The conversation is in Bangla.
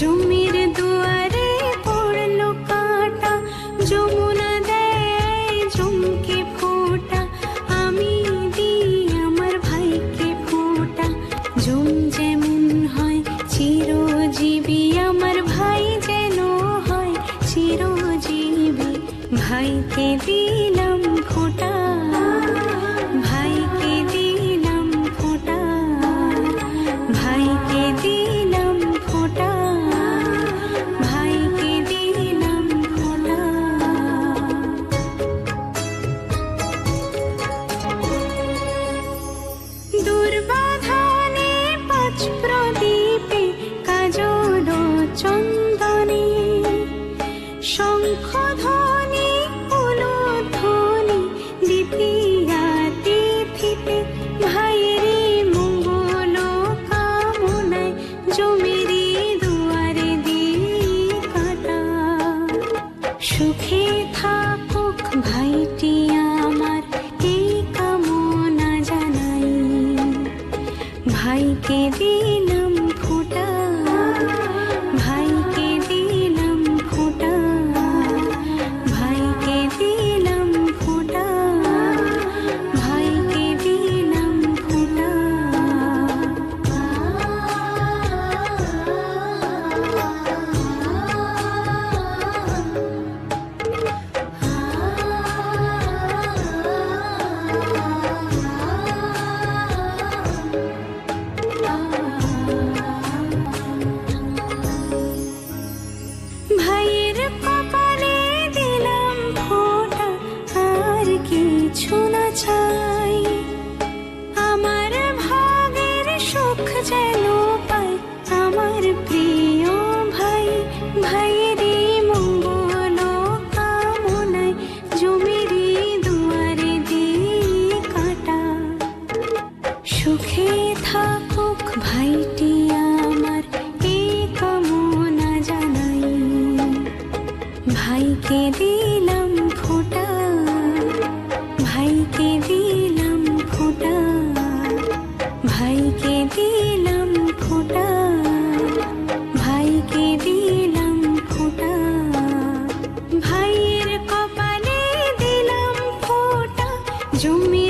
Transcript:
জমির দুয়ারে পড়ল কাটা, যমুনা দেয় জমকে আমি দিই আমার ভাইকে ফোঁটা। জম যেমন হয়, চিরজীবী আমার ভাই যেন হয়। চিরজীবী ভাইকে দিলাম ফোঁটা দুয়ারে দি কাটা সুখে ভাইটি আমার এই কামনা জানাই। ভাইকে দিলাম কিছু না চাই। আমার ভাগের সুখ যেন পাই। আমার প্রিয় ভাই ভাইয়েরই মঙ্গল কামনায় জমিরই দুয়ারে দিয়ে কাটা। সুখে থাকুক ভাইটি আমার, এই কামনা জানাই। ভাইকে দিলাম ফোটা। ভাইকে দিলাম ফোঁটা ভাইকে দিলাম ফোঁটা ভাইকে দিলাম ফোঁটা ভাইয়ের কপালে দিলাম ফোঁটা জমি